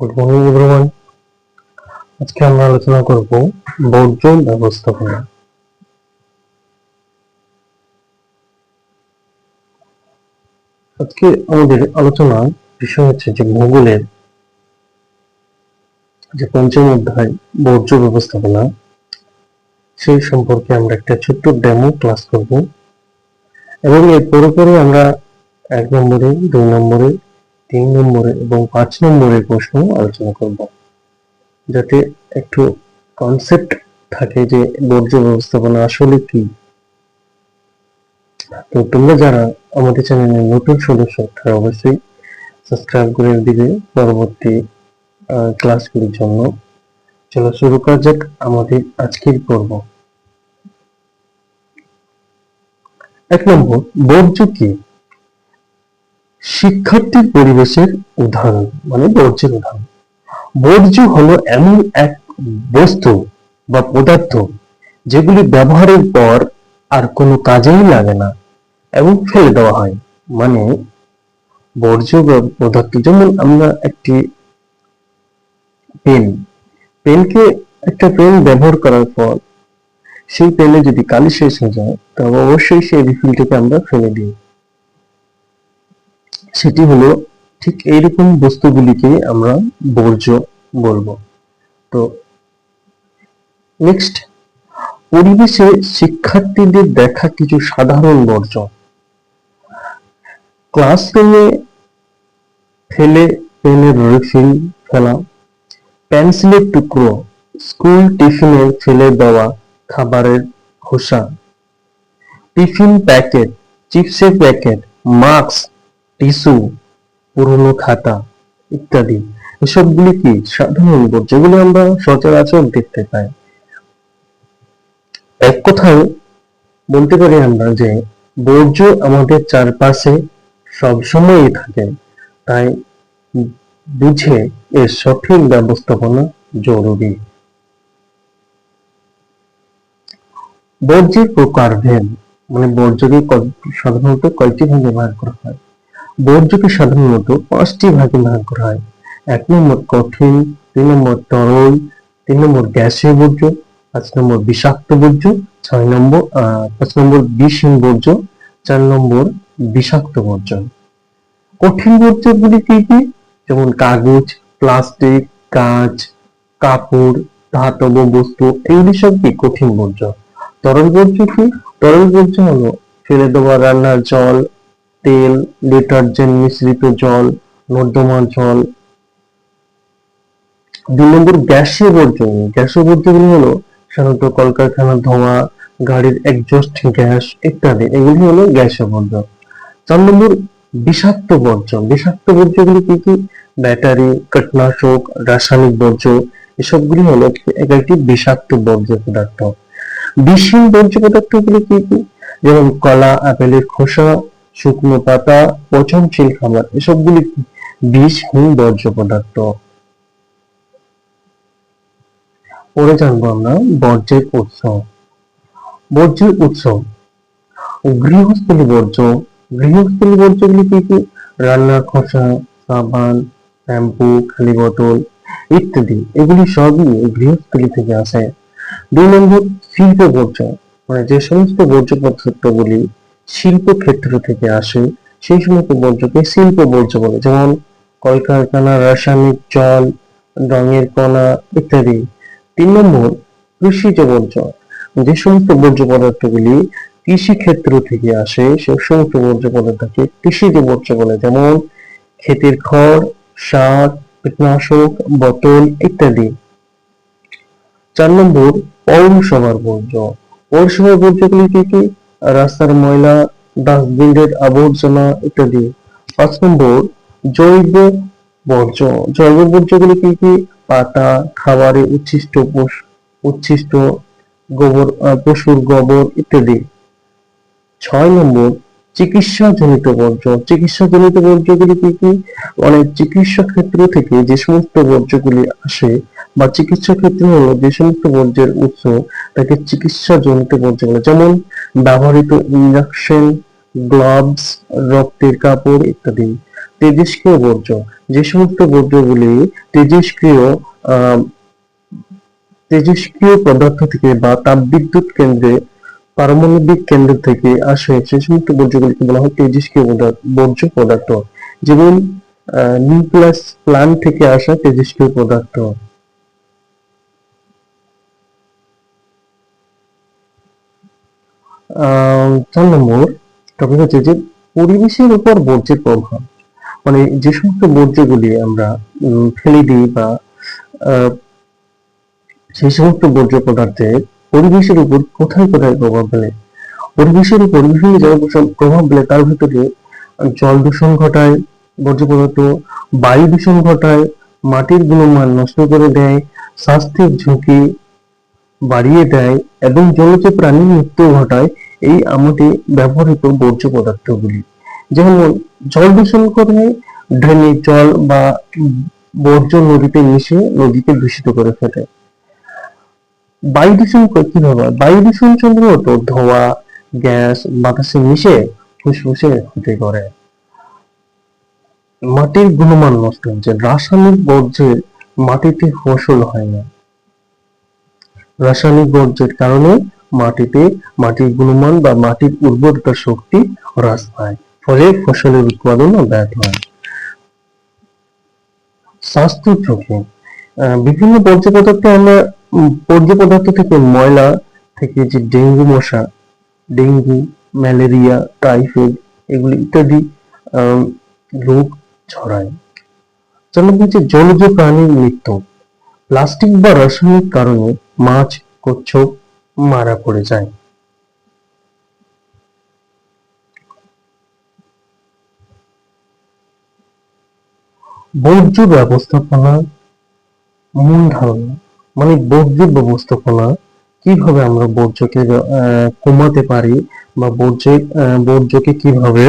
Good morning everyone আজকে আমরা আলোচনা করব বর্জ্য ব্যবস্থাপনা। আজকে আমাদের আলোচনা বিষয় হচ্ছে যে ভূগোলের যে পঞ্চম অধ্যায় বর্জ্য ব্যবস্থাপনা সেই সম্পর্কে আমরা একটা ছোট্ট ডেমো ক্লাস করব। এবং এর পরে আমরা এক নম্বরে, দুই নম্বরে তিন নম্বরে এবং পাঁচ নম্বরের প্রশ্ন আলোচনা করব। যাতে একটু কনসেপ্ট থাকে যে বর্জ্য ব্যবস্থাপনা আসলে কি। তো তোমরা যারা আমাদের চ্যানেলে নতুন সদস্য, তারা অবশ্যই সাবস্ক্রাইব করে দিবে পরবর্তী ক্লাসগুলির জন্য। চলো শুরু করা যাক আমাদের আজকের পর্ব। এক নম্বর, বর্জ্য কি? শিক্ষার্থীর পরিবেশের উদাহরণ মানে বর্জ্যের উদাহরণ। বর্জ্য হলো এমন এক বস্তু বা পদার্থ যেগুলি ব্যবহারের পর আর কোনো কাজেই লাগে না এবং ফেলে দেওয়া হয়। মানে বর্জ্য বা পদার্থ, যেমন আমরা একটি পেন, পেনকে একটা পেন ব্যবহার করার পর সেই পেনে যদি কালি শেষ হয়ে যায় তবে অবশ্যই সেই রিফিলটিকে আমরা ফেলে দিই। সেটি হলো ঠিক এইরকম বস্তুগুলিকে আমরা বর্জ্য বলব। তো নেক্সট পরিবেশে শিক্ষার্থীদের দেখা কিছু সাধারণ বর্জ্য। ক্লাসরুমে ফেলে পেনের রিফিল ফেলা পেন্সিলের টুকরো স্কুল টিফিনে ফেলে দেওয়া খাবারের খোসা টিফিন প্যাকেট চিপসের প্যাকেট মাস্ক টিস্যু পুরনো খাতা ইত্যাদি। এসবগুলি কি সাধারণ যেগুলো আমরা সচরাচর দেখতে পাই। এক কথায় বলতে পারি আমরা যে, বর্জ্য আমাদের চারপাশে সবসময়ই থাকে। তাই বুঝে এর সঠিক ব্যবস্থাপনা জরুরি। বর্জ্যের প্রকারভেদ মানে বর্জ্যকে সাধারণত কয়েকটি ভাগে ভাগ করা হয়? বর্জ্যকে সাধারণত পাঁচটি ভাগে ভাগ করা হয়। এক নম্বর কঠিন, দুই নম্বর তরল, তিন নম্বর গ্যাসীয় বর্জ্য, পাঁচ নম্বর বিষাক্ত বর্জ্য, ছয় নম্বর পাঁচ নম্বর বিষহীন বর্জ্য, চার নম্বর বিষাক্ত বর্জ্য। কঠিন বর্জ্যগুলি কি কি? যেমন কাগজ, প্লাস্টিক, কাঁচ, কাপড়, ধাতব বস্তু, এগুলি সব কি কঠিন বর্জ্য? তরল বর্জ্য কি? তরল বর্জ্য হলো ফেলে দেওয়া রান্নার জল তেল, ডিটারজেন্ট, মিশ্রিত জল নর্দমার জল। দুই নম্বর গ্যাসীয় বর্জ্য। গ্যাসীয় বর্জ্যগুলি হলো সাধারণত কলকারখানার ধোঁয়া, গাড়ির একজস্ট গ্যাস ইত্যাদি। এগুলি হলো গ্যাসীয় বর্জ্য। চার নম্বর বিষাক্ত বর্জ্য। বিষাক্ত বর্জ্যগুলি কি কি? ব্যাটারি, কীটনাশক, রাসায়নিক বর্জ্য। এসবগুলি হলো এক একটি বিষাক্ত বর্জ্য পদার্থ। বিষহীন বর্জ্য পদার্থগুলি কি কি? যেমন কলা, আপেলের খোসা শুকনো পাতা, পচনশীল খাবার, এসবগুলি বিষহীন বর্জ্য পদার্থ। পরে জানব আমরা বর্জ্যের উৎস। বর্জ্যের উৎস। গৃহস্থলী বর্জ্য। গৃহস্থলী বর্জ্যগুলি কি কি? রান্নার খোসা, সাবান, শ্যাম্পু, খালি বোতল ইত্যাদি। এগুলি সবই গৃহস্থলী থেকে আসে। দুই নম্বর শিল্প বর্জ্য মানে যে সমস্ত বর্জ্য পদার্থগুলি শিল্প ক্ষেত্র থেকে আসে, সেই সমস্ত বর্জ্যকে শিল্প বর্জ্য বলে। যেমন কলকারখানা, রাসায়নিক জল, রঙের কণা ইত্যাদি। তিন নম্বর কৃষিজ বর্জ্য। যে সমস্ত বর্জ্য পদার্থগুলি কৃষি ক্ষেত্র থেকে আসে, সে সমস্ত বর্জ্য পদার্থকে কৃষিজ বর্জ্য বলে। যেমন ক্ষেতের খড়, সার, কীটনাশক, বোতল ইত্যাদি। চার নম্বর পৌরসভার বর্জ্য। পৌরসভার বর্জ্যগুলি কি কি? রাস্তার ময়লা, ডাস্টবিনের আবর্জনা ইত্যাদি। পাঁচ নম্বর, জৈব বর্জ্য। জৈব বর্জ্যগুলি কি কি? পাতা খাবারে উচ্ছিষ্ট উচ্ছিষ্ট গোবর পশুর গোবর ইত্যাদি। ছয় নম্বর চিকিৎসা জনিত বর্জ্য। চিকিৎসা জনিত বর্জ্যগুলি কি কি? অনেক চিকিৎসা ক্ষেত্র থেকে যে সমস্ত বর্জ্যগুলি আসে বা চিকিৎসা ক্ষেত্রে হলো যে সমস্ত বর্জ্যের উৎস, তাকে চিকিৎসা জনিত বর্জ্য বলে। যেমন ব্যবহৃত ইঞ্জেকশন গ্লাভস রক্তের কাপড় ইত্যাদি। তেজস্ক্রিয় বর্জ্য। যে সমস্ত বর্জ্যগুলি তেজস্ক্রিয় তেজস্ক্রিয় পদার্থ থেকে বা তাপবিদ্যুৎ কেন্দ্রে পারমাণবিক কেন্দ্র থেকে আসে সে সমস্ত বর্জ্যগুলিকে বলা হয় তেজস্ক্রিয় বর্জ্য পদার্থ। যেমন নিউক্লিয়াস প্লান্ট থেকে আসা তেজস্ক্রিয় পদার্থ। চার নম্বর টপিক হচ্ছে যে পরিবেশের উপর বর্জ্যের প্রভাব। মানে যে সমস্ত বর্জ্যগুলি আমরা ফেলে দিই বা সেই সমস্ত বর্জ্য পদার্থের পরিবেশের উপর কোথায় কোথায় প্রভাব ফেলে? পরিবেশের উপর বিভিন্ন জায়গায় প্রভাব ফেলে, তার ভিতরে জল দূষণ ঘটায়, বর্জ্য পদার্থ, বায়ু দূষণ ঘটায়, মাটির গুণমান নষ্ট করে দেয়, স্বাস্থ্যের ঝুঁকি বাড়িয়ে দেয় এবং জলজ প্রাণীর মৃত্যু ঘটায়। এই আমাদের ব্যবহৃত বর্জ্য পদার্থগুলি, যেমন জল দূষণ করে ড্রেনের জল বা বর্জ্য নদীতে মিশে নদীকে দূষিত করে ফেলে। বায়ু দূষণ কীভাবে হয়? বায়ু দূষণ সাধারণত ধোঁয়া, গ্যাস, বাতাসে মিশে ফুসফুসে ক্ষতি করে মাটির গুণমান নষ্ট হচ্ছে, রাসায়নিক বর্জ্যের মাটিতে ফসল হয় না। রাসায়নিক বর্জ্যের কারণে মাটিতে মাটির গুণমান বা মাটির উর্বরতা শক্তি হ্রাস পায়, ফলে ফসলের উৎপাদনও ব্যাহত হয়। স্বাস্থ্য ঝুঁকি। বিভিন্ন বর্জ্য পদার্থ আমরা বর্জ্য পদার্থ থেকে ময়লা থেকে যে ডেঙ্গু মশা, ডেঙ্গু, ম্যালেরিয়া, টাইফয়েড এগুলি ইত্যাদি রোগ ছড়ায়। হচ্ছে জলজ প্রাণীর মৃত্যু। প্লাস্টিক বা রাসায়নিক কারণে মাছ, কচ্ছপ মারা পড়ে যায়। বর্জ্য ব্যবস্থাপনা মূল ধারণা। মানে বর্জ্য ব্যবস্থাপনা কীভাবে আমরা বর্জ্যকে কমাতে পারি বা বর্জ্যের আহ, বর্জ্যকে কীভাবে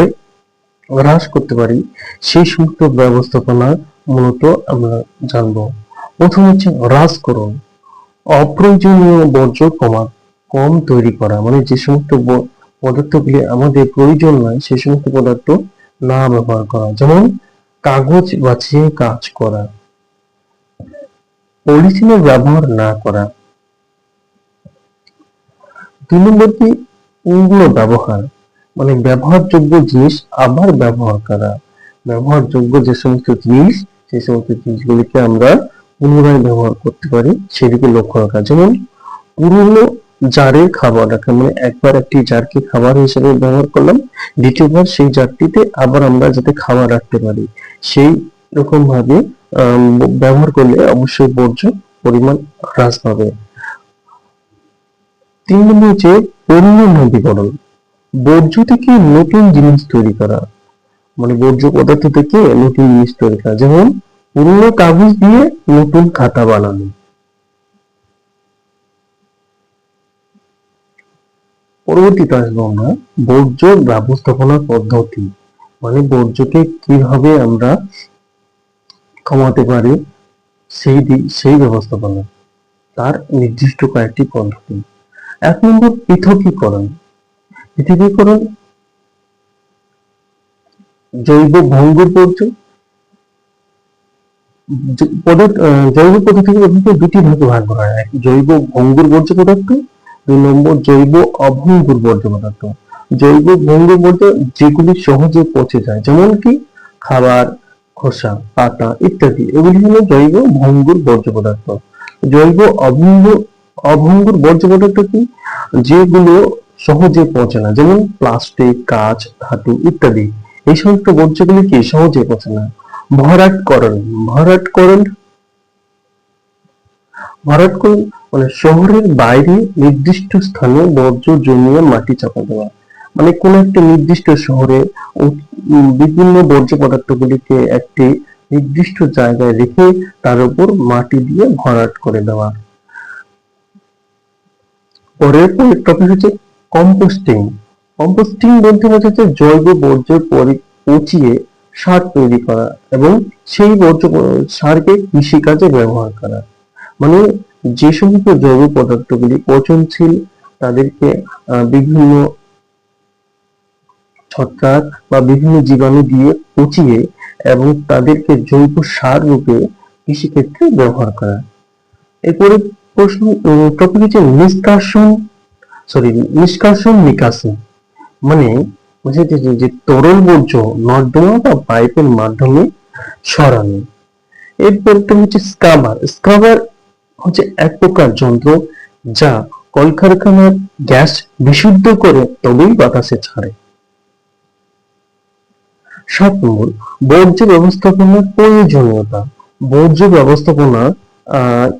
হ্রাস করতে পারি সেই সমস্ত ব্যবস্থাপনা মূলত আমরা জানব। প্রথম হচ্ছে হ্রাসকরণ অপ্রয়োজনীয় বর্জ্য কমা কম তৈরি করা মানে যে সমস্ত পদার্থগুলি আমাদের প্রয়োজন নয় সেই সমস্ত পদার্থ না ব্যবহার করা যেমন কাগজ বাঁচিয়ে কাজ করা। পলিথিনের ব্যবহার না করা। দুই নম্বর কি? পূর্ণ ব্যবহার। মানে ব্যবহারযোগ্য জিনিস আবার ব্যবহার করা। ব্যবহারযোগ্য যে সমস্ত জিনিস, সেই সমস্ত জিনিসগুলিকে আমরা পুনরায় ব্যবহার করতে পারি সেদিকে লক্ষ্য রাখা। যেমন পুরনো জারের খাবার রাখা মানে একবার একটি জারকে খাবার হিসেবে ব্যবহার করলাম, দ্বিতীয়বার সেই জারটিতে আবার আমরা যাতে খাবার রাখতে পারি, সেই রকম ভাবে ব্যবহার করলে অবশ্যই বর্জ্য পরিমাণ হ্রাস পাবে। তিন নম্বর হচ্ছে পুনর্নবীকরণ বর্জ্য থেকে নতুন জিনিস তৈরি করা। মানে বর্জ্য পদার্থ থেকে নতুন জিনিস তৈরি করা। যেমন পুরনো কাগজ দিয়ে নতুন খাতা বানানো। পরবর্তীতে আসব আমরা, বর্জ্য ব্যবস্থাপনা পদ্ধতি। মানে বর্জ্যকে কীভাবে আমরা কমাতে পারি সেই সেই ব্যবস্থাপনা, তার নির্দিষ্ট কয়েকটি পদ্ধতি। এক নম্বর, পৃথকীকরণ। পৃথকীকরণ জৈব বর্জ্য পদার্থ জৈব পদার্থকে দুটি ভাগে ভাগ করা হয়। জৈব ভঙ্গুর বর্জ্য পদার্থ, দুই নম্বর জৈব অভঙ্গুর বর্জ্য পদার্থ। জৈব ভঙ্গুর বর্জ্য যেগুলি সহজে পচে যায়, যেমন কি খাবার খোসা, পাতা ইত্যাদি। এগুলি হলো জৈব ভঙ্গুর বর্জ্য পদার্থ। জৈব অভঙ্গুর অভঙ্গুর বর্জ্য পদার্থ কি? যেগুলো সহজে পচে না, যেমন প্লাস্টিক কাঁচ, ধাতু ইত্যাদি। এই সমস্ত বর্জ্যগুলি কি সহজে পচে না? ভরাটকরণ। ভরাটকরণ ভরাটকরণ মানে শহরের বাইরে নির্দিষ্ট স্থানে বর্জ্য জমিয়ে মাটি চাপা দেওয়া। মানে কোন একটা নির্দিষ্ট শহরে বিভিন্ন বর্জ্য পদার্থগুলিকে একটি নির্দিষ্ট জায়গায় রেখে তার উপর মাটি দিয়ে ভরাট করে দেওয়া। পরের টপিক হচ্ছে কম্পোস্টিং কম্পোস্টিং বলতে বোঝাচ্ছে জৈব বর্জ্য পচিয়ে সার তৈরি করা এবং সেই বর্জ্য সারকে কৃষিকাজে ব্যবহার করা। মানে যে সমস্ত জৈব পদার্থগুলি পচনশীল, তাদেরকে বিভিন্ন ছত্রাক বা বিভিন্ন জীবাণু দিয়ে পচিয়ে এবং তাদেরকে জৈব সার রূপে কৃষিক্ষেত্রে ব্যবহার করা। এরপরে প্রশ্ন টপিক হচ্ছে নিষ্কাশন সরি নিষ্কাশন নিকাশন। মানে যে তরল বর্জ্য নর্দমা বা পাইপের মাধ্যমে সরানো এরপর হচ্ছে স্ক্রাবার। স্ক্রাবার হচ্ছে এক প্রকার যন্ত্র যা কলকারখানার গ্যাস বিশুদ্ধ করে তবেই বাতাসে ছাড়ে। সাত নম্বর বর্জ্য ব্যবস্থাপনার প্রয়োজনীয়তা। বর্জ্য ব্যবস্থাপনা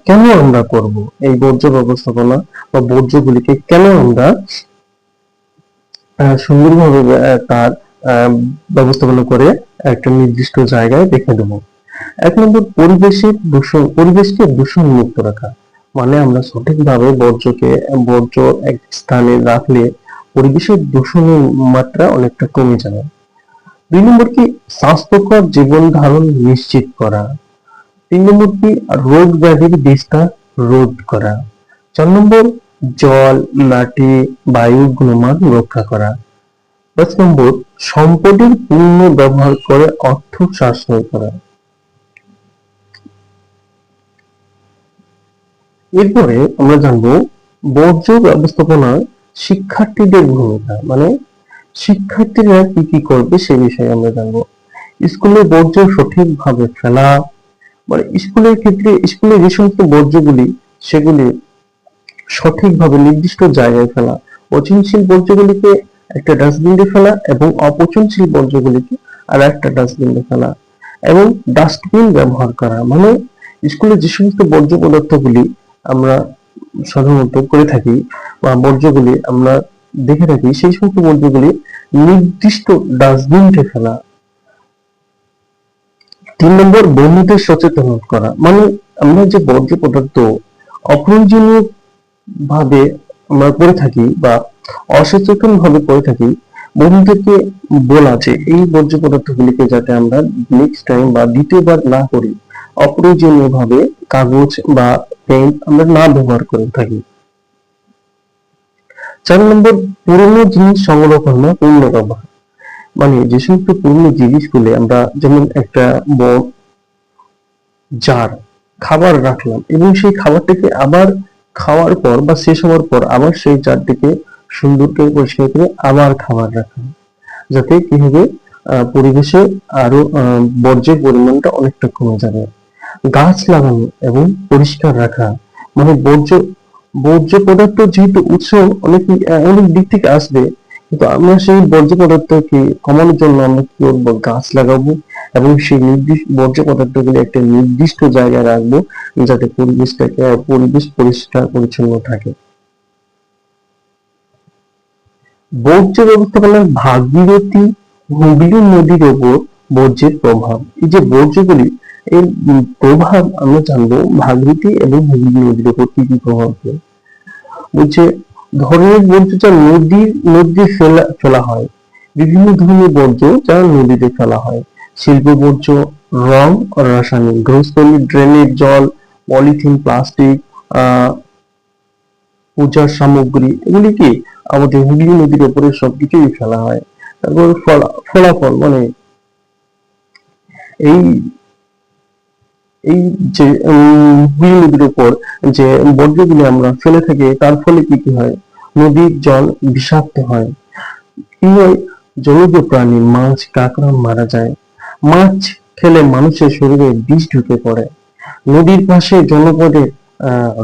কেন আমরা করব? এই বর্জ্য ব্যবস্থাপনা বা বর্জ্যগুলিকে কেন আমরা সুন্দরভাবে তার ব্যবস্থাপনা করে একটা নির্দিষ্ট জায়গায় রেখে দেবো? এক নম্বর পরিবেশের দূষণ, পরিবেশকে দূষণ মুক্ত রাখা। মানে আমরা সঠিকভাবে বর্জ্যকে, বর্জ্য এক স্থানে রাখলে পরিবেশের দূষণের মাত্রা অনেকটা কমে যাবে দুই নম্বর কি স্বাস্থ্যকর জীবন ধারণ নিশ্চিত করা। তিন নম্বর কি রোগ ব্যাধির বিস্তার রোধ করা। চার নম্বর, জল মাটি বায়ুর গুণমান রক্ষা করা। পাঁচ নম্বর, সম্পদের পূর্ণ ব্যবহার করে অর্থ সাশ্রয় করা। এরপরে আমরা জানব বর্জ্য ব্যবস্থাপনা শিক্ষার্থীদের ভূমিকা মানে শিক্ষার্থীরা কি কি করবে সে বিষয়ে আমরা জানব। স্কুলে বর্জ্য সঠিকভাবে ফেলা মানে স্কুলের ক্ষেত্রে স্কুলে যে সমস্ত বর্জ্যগুলি, সেগুলি সঠিকভাবে নির্দিষ্ট জায়গায় ফেলা পচনশীল বর্জ্যগুলিকে একটা ডাস্টবিনে ফেলা এবং অপচনশীল বর্জ্যগুলিকে আর একটা ডাস্টবিনে ফেলা এবং ডাস্টবিন ব্যবহার করা। মানে স্কুলে যে সমস্ত বর্জ্য পদার্থগুলি আমরা সাধারণত করে থাকি বা বর্জ্যগুলি আমরা দেখে থাকি সেই সমস্ত বর্জ্যগুলি নির্দিষ্ট ডাস্টবিনে ফেলা। তিন নম্বর, বন্ধুদের সচেতন করা। মানে আমরা যে বর্জ্য পদার্থ অপ্রয়োজনীয় ভাবে আমরা করে থাকি বা অসচেতন ভাবে করে থাকি, বন্ধুদেরকে বলা যে এই বর্জ্য পদার্থগুলিকে যাতে আমরা নেক্সট টাইম বা দ্বিতীয়বার না করি অপ্রয়োজনীয় ভাবে কাগজ বা পেন আমরা না ব্যবহার করে থাকি। চার নম্বর পুরনো জিনিস সংরক্ষণ বা পুনর্ব্যবহার মানে যে সমস্ত পুরনো জিনিসগুলো আমরা যেমন একটা বড় জার, খাবার রাখলাম এবং সেই খাবারটাকে আবার খাওয়ার পর বা শেষ হওয়ার পর আবার সেই জারটিকে সুন্দর করে পরিষ্কার করে আবার খাবার রাখা যাতে কি হবে? পরিবেশে আরও বর্জ্যের পরিমাণটা অনেকটা কমে যাবে। গাছ লাগানো এবং পরিষ্কার রাখা মানে বর্জ্য বর্জ্য পদার্থ যেহেতু উৎস অনেক অনেক দিক থেকে আসবে, কিন্তু আমরা সেই বর্জ্য পদার্থকে কমানোর জন্য আমরা কি করব গাছ লাগাবো এবং সেই নির্দিষ্ট বর্জ্য পদার্থগুলি একটা নির্দিষ্ট জায়গায় রাখব যাতে পরিবেশটাকে, পরিবেশ পরিষ্কার পরিচ্ছন্ন থাকে। বর্জ্য ব্যবস্থাপনার ভাগীরথী হুগলি নদীর ওপর বর্জ্যের প্রভাব। এই যে বর্জ্যগুলি এর প্রভাব আমরা জানব ভাগীরথী এবং হুগলি নদীর উপর কি কি প্রভাব ফেলে বলছে, ধরনের বর্জ্য যা নদীর মধ্যে ফেলা ফেলা হয়। বিভিন্ন ধরনের বর্জ্য যা নদীতে ফেলা হয়। শিল্প বর্জ্য, রং রাসায়নিক গৃহস্থলী ড্রেনের জল, পলিথিন, প্লাস্টিক পূজার সামগ্রী এগুলি কি আমাদের হুগলি নদীর উপরে সবকিছুই ফেলা হয়। তারপর ফলা- ফলাফল মানে এই এই যে হুগলি নদীর উপর যে বর্জ্যগুলি আমরা ফেলে থাকি, তার ফলে কি কি হয়? নদীর জল বিষাক্ত হয়। কি হয়? জলজ প্রাণী মাছ, কাঁকড়া মারা যায়। মাছ খেলে মানুষের শরীরে বিষ ঢুকে পড়ে। নদীর পাশে জনপদে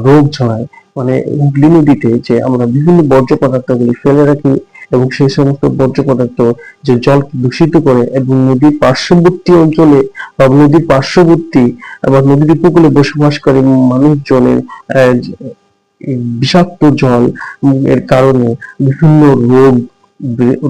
রোগ ছড়ায়। মানে হুগলি নদীতে যে আমরা বিভিন্ন বর্জ্য পদার্থগুলি ফেলে রাখি এবং সেই সমস্ত বর্জ্য পদার্থ যে জলকে দূষিত করে এবং নদীর পার্শ্ববর্তী অঞ্চলে বা নদীর পার্শ্ববর্তী বা নদীর উপকূলে বসবাসকারী মানুষজনের আহ, যে- এই বিষাক্ত জল এর কারণে বিভিন্ন রোগ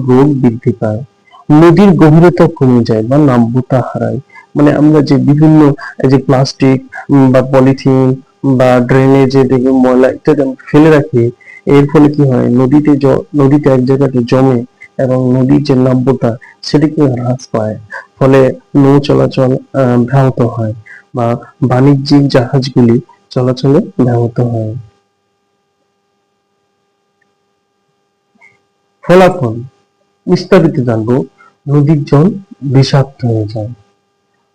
রোগ বৃদ্ধি পায়। নদীর গভীরতা কমে যায় বা নাব্যতা হারায়। মানে আমরা যে বিভিন্ন যে প্লাস্টিক বা পলিথিন বা ড্রেনে যে দেখি ময়লা ইত্যাদি ফেলে রাখি এর ফলে কি হয়? নদীতে নদীতে এক জায়গাতে জমে এবং নদীর যে নাব্যতা সেটিকে হ্রাস পায়। ফলে নৌ চলাচল ব্যাহত হয় বা বাণিজ্যিক জাহাজগুলি চলাচলে ব্যাহত হয়। ফলাফল, বিস্তারিত জানব। নদীর জল বিষাক্ত হয়ে যায়।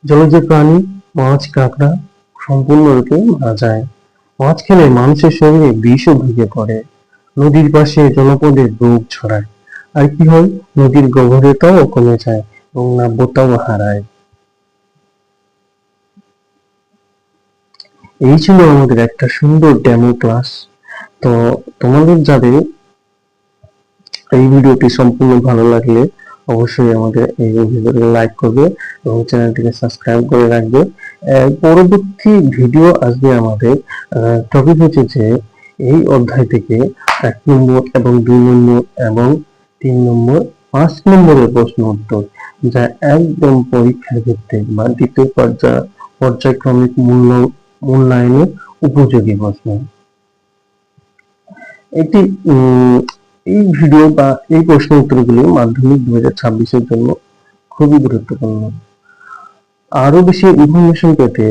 জলজ প্রাণী মাছ, কাঁকড়া সম্পূর্ণরূপে মারা যায়। মাছ খেলে মানুষের শরীরে বিষও ঢুকে পড়ে। নদীর পাশে জনপদে রোগ ছড়ায়। আর কি হয়? নদীর গভীরতাও কমে যায় এবং নাব্যতাও হারায়। এই ছিল আমাদের একটা সুন্দর ডেমো ক্লাস তো তোমাদের যাদের এই ভিডিওটি সম্পূর্ণ ভালো লাগলে অবশ্যই আমাদের এই ভিডিওটি লাইক করবে এবং চ্যানেলটিকে সাবস্ক্রাইব করে রাখবে। পরবর্তী ভিডিও আসবে আমাদের টপিক হচ্ছে যে এই অধ্যায় থেকে এক নম্বর এবং দুই নম্বর এবং তিন নম্বর, পাঁচ নম্বরের প্রশ্ন উত্তর, যা একদম পরীক্ষার ভিত্তিক বা দ্বিতীয় পর্যায় পর্যায়ক্রমিক মূল্য, মূল্যায়নের উপযোগী প্রশ্ন। এটি এই ভিডিও বা এই প্রশ্ন উত্তরগুলি মাধ্যমিক দু হাজার ছাব্বিশের জন্য খুবই গুরুত্বপূর্ণ। আরও বেশি ইনফরমেশন পেতে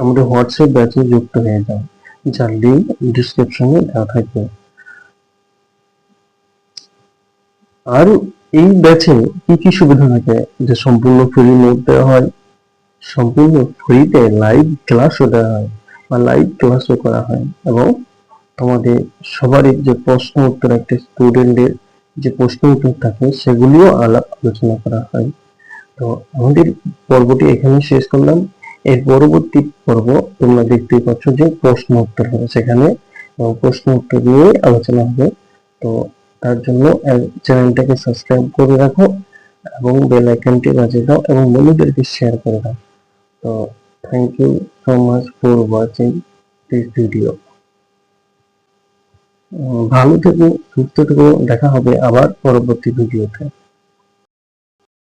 আমাদের হোয়াটসঅ্যাপ ব্যাচে যুক্ত হয়ে যান যার লিঙ্ক ডিসক্রিপশনে দেওয়া থাকবে। আর এই ব্যাচে কি কি সুবিধা থাকে? যে সম্পূর্ণ ফ্রি নোট দেওয়া হয়, সম্পূর্ণ ফ্রিতে লাইভ ক্লাসও দেওয়া হয় বা লাইভ ক্লাসও করা হয় এবং তোমাদের সবারই যে প্রশ্ন উত্তর একটা স্টুডেন্টের যে প্রশ্ন উত্তর থাকে, সেগুলিও আলাপ আলোচনা করা হয়। তো আমাদের পর্বটি এখানে শেষ করলাম। এর পরবর্তী পর্ব তোমরা দেখতে পাচ্ছ যে প্রশ্ন উত্তর হবে সেখানে প্রশ্ন উত্তর নিয়ে আলোচনা হবে। তো তার জন্য চ্যানেলটাকে সাবস্ক্রাইব করে রাখো এবং বেল আইকনটি বাজিয়ে দাও এবং বন্ধুদেরকে শেয়ার করে দাও। তো thank you so much for watching this video ভালো থেকো, সুস্থ থেকো, দেখা হবে আবার পরবর্তী ভিডিওতে